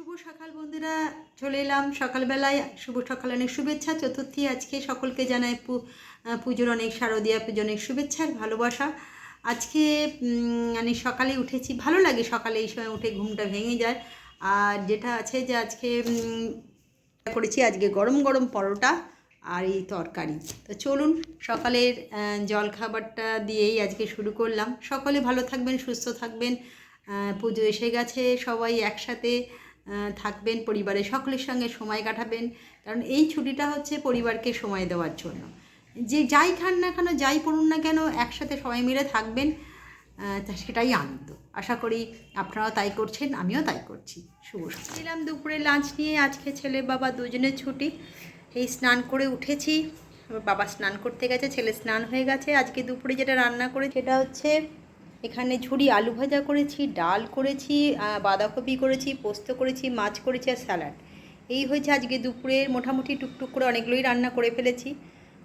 শুভ সকাল বন্ধুরা চলে এলাম সকালবেলায়। শুভ সকাল অনেক শুভেচ্ছা। চতুর্থী আজকে সকলকে জানাই পুজোর অনেক শারদীয়া পুজো অনেক শুভেচ্ছা আর ভালোবাসা। আজকে মানে সকালে উঠেছি ভালো লাগে সকালে এই সময় উঠে ঘুমটা ভেঙে যায়। আর যেটা আছে যে আজকে করেছি আজকে গরম গরম পরোটা আর এই তরকারি। তো চলুন সকালের আহ, জলখাবারটা দিয়েই আজকে শুরু করলাম। সকলে ভালো থাকবেন সুস্থ থাকবেন। পুজো এসে গেছে সবাই একসাথে থাকবেন পরিবারের সকলের সঙ্গে সময় কাটাবেন। কারণ এই ছুটিটা হচ্ছে পরিবারকে সময় দেওয়ার জন্য। যে যাই খান না কেন, যাই পড়ুন না কেন, একসাথে সবাই মিলে থাকবেন সেটাই আনন্দ। আশা করি আপনারাও তাই করছেন, আমিও তাই করছি। শুভ এলাম দুপুরে লাঞ্চ নিয়ে আজকে ছেলে বাবা দুজনের ছুটি। এই স্নান করে উঠেছি। বাবা স্নান করতে গেছে, ছেলে স্নান হয়ে গেছে। আজকে দুপুরে যেটা রান্না করে সেটা হচ্ছে এখানে ঝুড়ি আলু ভাজা করেছি, ডাল করেছি বাঁধাকপি করেছি, পোস্ত করেছি, মাছ করেছি আর স্যালাড। এই হয়েছে আজকে দুপুরের মোটামুটি টুকটুক করে অনেকগুলোই রান্না করে ফেলেছি।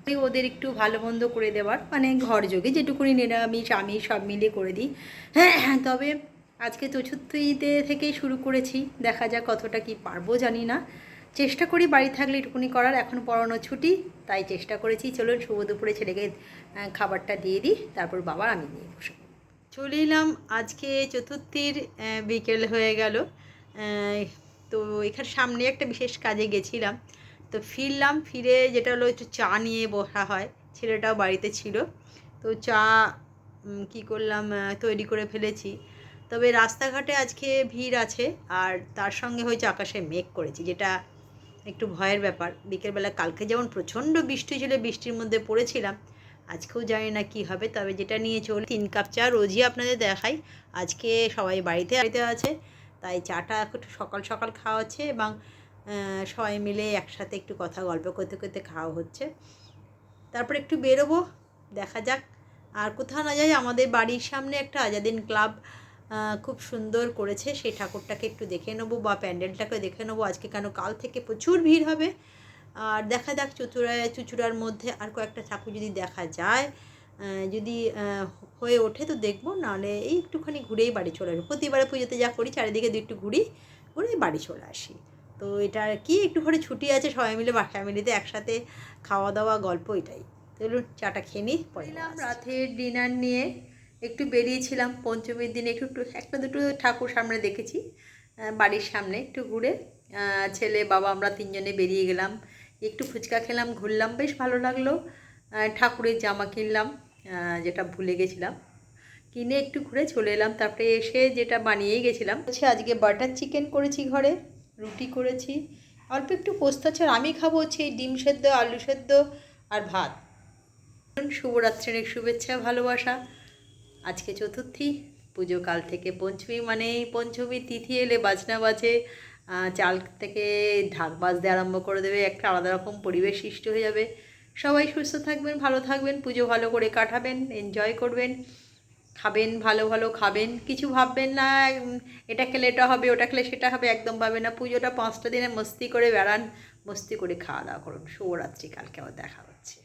ওই ওদের একটু ভালো মন্দ করে দেওয়ার মানে ঘর যোগে যেটুকুনি নিরামিষ আমি সব মিলিয়ে করে দিই। হ্যাঁ তবে আজকে চতুর্থীতে থেকেই শুরু করেছি। দেখা যাক কতটা কি পারব, জানি না। চেষ্টা করি বাড়ি থাকলে এটুকুনি করার, এখন পড়ানো ছুটি, তাই চেষ্টা করেছি। চলুন শুভ দুপুরে ছেলেকে খাবারটা দিয়ে দিই, তারপর বাবা আমি নিয়ে বসে চলে এলাম। আজকে চতুর্থীর বিকেল হয়ে গেল। তো এখানে সামনে একটা বিশেষ কাজে গেছিলাম। তো ফিরলাম, ফিরে যেটা হলো একটু চা নিয়ে বসা হয়। ছেলেটাও বাড়িতে ছিল। তো চা কি করলাম তৈরি করে ফেলেছি। তবে রাস্তাঘাটে আজকে ভিড় আছে, আর তার সঙ্গে হয়েছে আকাশে মেঘ করেছি, যেটা একটু ভয়ের ব্যাপার। বিকেলবেলা কালকে যেমন প্রচণ্ড বৃষ্টি ছিল, বৃষ্টির মধ্যে পড়েছিলাম আজকেও জানি না কি হবে, তবে যেটা নিয়ে চলে তিন কাপ চা রোজই আপনাদের দেখাই। আজকে সবাই বাড়িতে বাড়িতে আছে, তাই চাটা একটু সকাল সকাল খাওয়া হচ্ছে এবং সবাই মিলে একসাথে একটু কথা গল্প করতে করতে খাওয়া হচ্ছে। তারপর একটু বেরোবো, দেখা যাক। আর কোথাও না যাই, আমাদের বাড়ির সামনে একটা আজাদিন ক্লাব খুব সুন্দর করেছে। সেই ঠাকুরটাকে একটু দেখে নেব বা প্যান্ডেলটাকে দেখে নেব। আজকে কেন কাল থেকে প্রচুর ভিড় হবে। আর দেখা যাক চুচুড়ায় চুচুড়ার মধ্যে আর কয়েকটা ঠাকুর যদি দেখা যায় যদি হয়ে ওঠে তো দেখব নাহলে এই একটুখানি ঘুরেই বাড়ি চলে আসব। প্রতিবারে পুজোতে যা করি চারিদিকে দু একটু ঘুরি ঘুরে বাড়ি চলে আসি। তো এটা কি একটু ঘরে ছুটি আছে সবাই মিলে বা ফ্যামিলিতে একসাথে খাওয়া দাওয়া গল্প এটাই। চলুন চাটা খেয়ে নিই পরে এলাম রাতের ডিনার নিয়ে একটু বেরিয়েছিলাম পঞ্চমীর দিনে একটু একটু একটা দুটো ঠাকুর সামনে দেখেছি বাড়ির সামনে একটু ঘুরে ছেলে বাবা আমরা তিনজনে বেরিয়ে গেলাম একটু ফুচকা খেলাম, ঘুরলাম, বেশ ভালো লাগল। ঠাকুরের জামা কিনলাম যেটা ভুলে গেছিলাম। কিনে একটু ঘুরে চলে এলাম, তারপরে এসে যেটা বানিয়েই গেছিলাম, হচ্ছে আজকে বাটার চিকেন করেছি ঘরে, রুটি করেছি। অল্প একটু পোস্ত আছে আমি খাব হচ্ছে ডিম সেদ্ধ, আলু সেদ্ধ আর ভাত। শুভরাত্রির শুভেচ্ছা, ভালোবাসা। আজকে চতুর্থী, পুজো কাল থেকে পঞ্চমী মানে পঞ্চমী তিথি এলে বাজনা বাজে। চাল থেকে ঢাক বাজতে আরম্ভ করে দেবে, একটা আলাদা রকম পরিবেশ সৃষ্টি হয়ে যাবে। সবাই সুস্থ থাকবেন, ভালো থাকবেন, পুজো ভালো করে কাটাবেন এনজয় করবেন, খাবেন ভালো ভালো খাবেন, কিছু ভাববেন না এটা খেলে এটা হবে, ওটা খেলে সেটা হবে, একদম ভাবে না। পুজোটা পাঁচটা দিনে মস্তি করে বেড়ান, মস্তি করে খাওয়া দাওয়া করুন। শুভরাত্রি, কালকে আবার দেখা হচ্ছে।